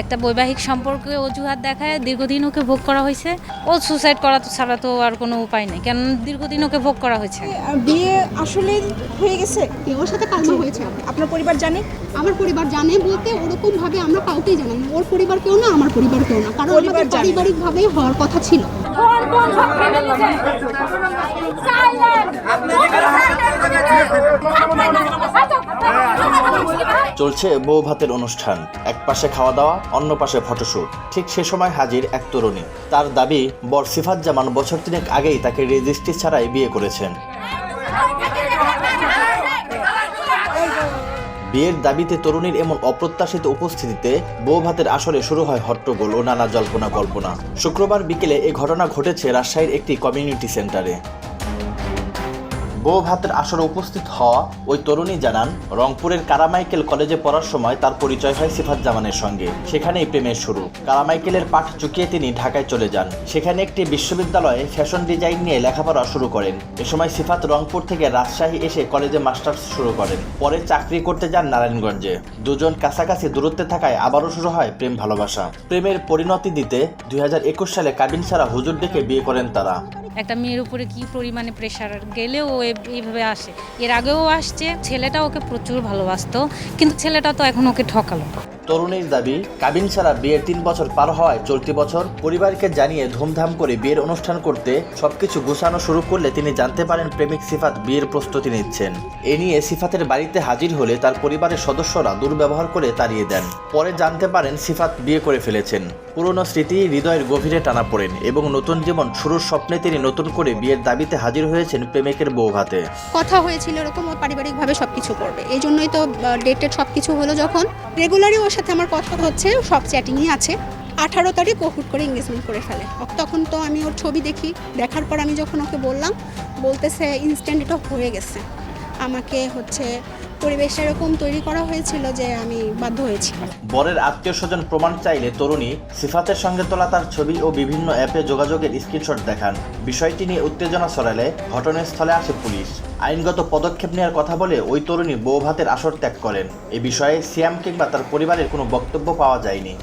একটা বৈবাহিক সম্পর্কে অজুহাত দেখায় দীর্ঘদিন ওকে ভোগ করা হয়েছে। ও সুসাইড করা তো ছাড়া তো আর কোনো উপায় নেই কেন দীর্ঘদিন ওকে ভোগ করা হয়েছে? বিয়ে আসলে হয়ে গেছে ওর সাথে কালমা হয়েছে। আপনার পরিবার জানে? আমার পরিবার জানে বলতে ওরকম ভাবে আমরা কাউকেই জানাই ওর পরিবার কেউ না আমার পরিবার কেউ না কারণ পরিবার আমাদের পারিবারিক ভাবেই হওয়ার কথা ছিল। চলছে বউ ভাতের অনুষ্ঠান। এক পাশে খাওয়া দাওয়া, অন্য পাশে ফটোশ্যুট ঠিক সে সময় হাজির এক তরুণী। তার দাবি, বর সিফাত জামান বছর তিনেক আগেই তাকে রেজিস্ট্রি ছাড়াই বিয়ে করেছেন। বিয়ের দাবিতে তরুণীর এমন অপ্রত্যাশিত উপস্থিতিতে বউ ভাতের আসরে শুরু হয় হট্টগোল ও নানা জল্পনা কল্পনা শুক্রবার বিকেলে এ ঘটনা ঘটেছে রাজশাহীর একটি কমিউনিটি সেন্টারে। বউ ভাতের আসরে উপস্থিত হওয়া ওই তরুণী জানান, রংপুরের কারামাইকেল কলেজে পড়ার সময় তার পরিচয় হয় সিফাত জামানের সঙ্গে। সেখানেই প্রেমের শুরু। কারামাইকেলের পাঠ চুকিয়ে তিনি ঢাকায় চলে যান। সেখানে একটি বিশ্ববিদ্যালয়ে ফ্যাশন ডিজাইন নিয়ে লেখাপড়া শুরু করেন। এ সময় সিফাত রংপুর থেকে রাজশাহী এসে কলেজে মাস্টার্স শুরু করেন। পরে চাকরি করতে যান নারায়ণগঞ্জে। দুজন কাছাকাছি দূরত্বে থাকায় আবারও শুরু হয় প্রেম ভালোবাসা। প্রেমের পরিণতি দিতে দুই হাজার একুশ সালে কাবিন সারা হুজুর ডেকে বিয়ে করেন তারা। একটা মেয়ের উপরে কি পরিমাণে প্রেশার গেলেও এইভাবে আসে। এর আগেও আসছে, ছেলেটা ওকে প্রচুর ভালোবাসতো, কিন্তু ছেলেটা তো এখন ওকে ঠকালো তরুণীর দাবি, কাবিন ছাড়া বিয়ের তিন বছর পার হওয়ায় চলতি বছর পরিবারকে জানিয়ে ধুমধাম করে বিয়ের অনুষ্ঠান করতে সবকিছু গুছানো শুরু করলে তিনি জানতে পারেন প্রেমিক সিফাত বিয়ের প্রস্তুতি নিচ্ছেন। এ নিয়ে সিফাতের বাড়িতে হাজির হলে তার পরিবারের সদস্যরা দুর্ব্যবহার করে তাড়িয়ে দেন। পরে জানতে পারেন সিফাত বিয়ে করে ফেলেছেন। পুরনো স্মৃতি হৃদয়ের গভীরে টানা পড়েন এবং নতুন জীবন শুরুর স্বপ্নে তিনি নতুন করে বিয়ের দাবিতে হাজির হয়েছেন প্রেমিকের বউ ভাতে কথা হয়েছিল এরকম পারিবারিকভাবে সবকিছু করবে। এই জন্যই তো ডেটেড সব কিছু হলো যখন রেগুলারই ওর সাথে আমার কথা হচ্ছে সব চ্যাটিংই আছে। আঠারো তারিখ ও হুট করে এঙ্গেজমেন্ট করে ফেলে। তখন তো আমি ওর ছবি দেখি, দেখার পর আমি যখন ওকে বললাম, বলতেছে ইনস্ট্যান্ট এটা হয়ে গেছে। আমাকে হচ্ছে পরিবেশটা এরকম তৈরি করা হয়েছিল যে আমি বাধ্য হয়েছি। বরের আত্মীয় স্বজন প্রমাণ চাইলে তরুণী সিফাতের সঙ্গে তোলা তার ছবি ও বিভিন্ন অ্যাপে যোগাযোগের স্ক্রিনশট দেখান। বিষয়টি নিয়ে উত্তেজনা ছড়ালে ঘটনাস্থলে আসে পুলিশ। আইনগত পদক্ষেপ নেওয়ার কথা বলে ওই তরুণী বউ ভাতের আসর ত্যাগ করেন। এ বিষয়ে সিয়াম কিংবা তার পরিবারের কোনো বক্তব্য পাওয়া যায়নি।